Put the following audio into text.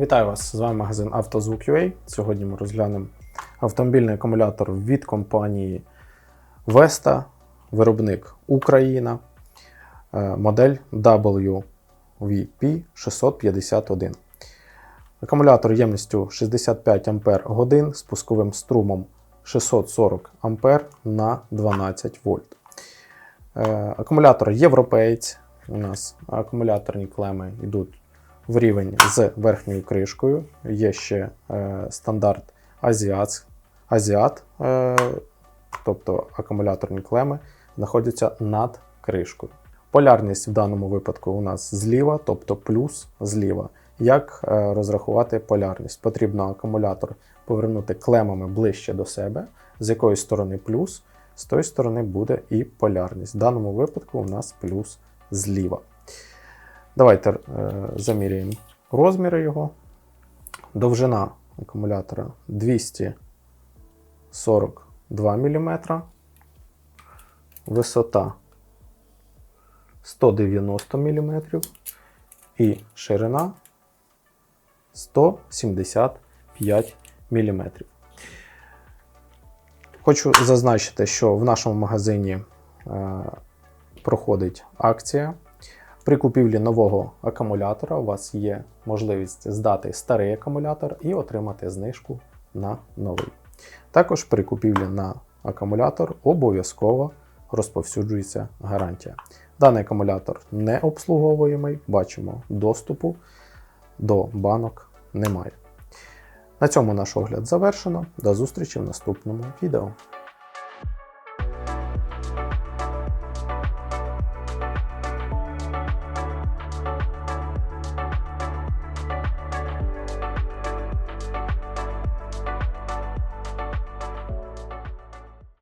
Вітаю вас! З вами магазин «Автозвук.UA». Сьогодні ми розглянемо автомобільний акумулятор від компанії Vesta, виробник Україна, е, модель WVP651. Акумулятор ємністю 65 Ампер годин з пусковим струмом 640 Ампер на 12 вольт. Е, Акумулятор європеєць. У нас акумуляторні клеми йдуть в рівень з верхньою кришкою. Є ще е, стандарт Азіат, Азіат е, тобто акумуляторні клеми знаходяться над кришкою. Полярність в даному випадку у нас зліва, тобто плюс зліва. Як е, розрахувати полярність? Потрібно акумулятор повернути клемами ближче до себе, з якої сторони плюс, з тої сторони буде і полярність. В даному випадку у нас плюс зліва. Давайте е, заміряємо розміри його. Довжина акумулятора 242 мм. Висота 190 мм. І ширина 175 мм. Хочу зазначити, що в нашому магазині е, проходить акція. При купівлі нового акумулятора у вас є можливість здати старий акумулятор і отримати знижку на новий. Також при купівлі на акумулятор обов'язково розповсюджується гарантія. Даний акумулятор не обслуговуємий, бачимо, доступу до банок немає. На цьому наш огляд завершено. До зустрічі в наступному відео.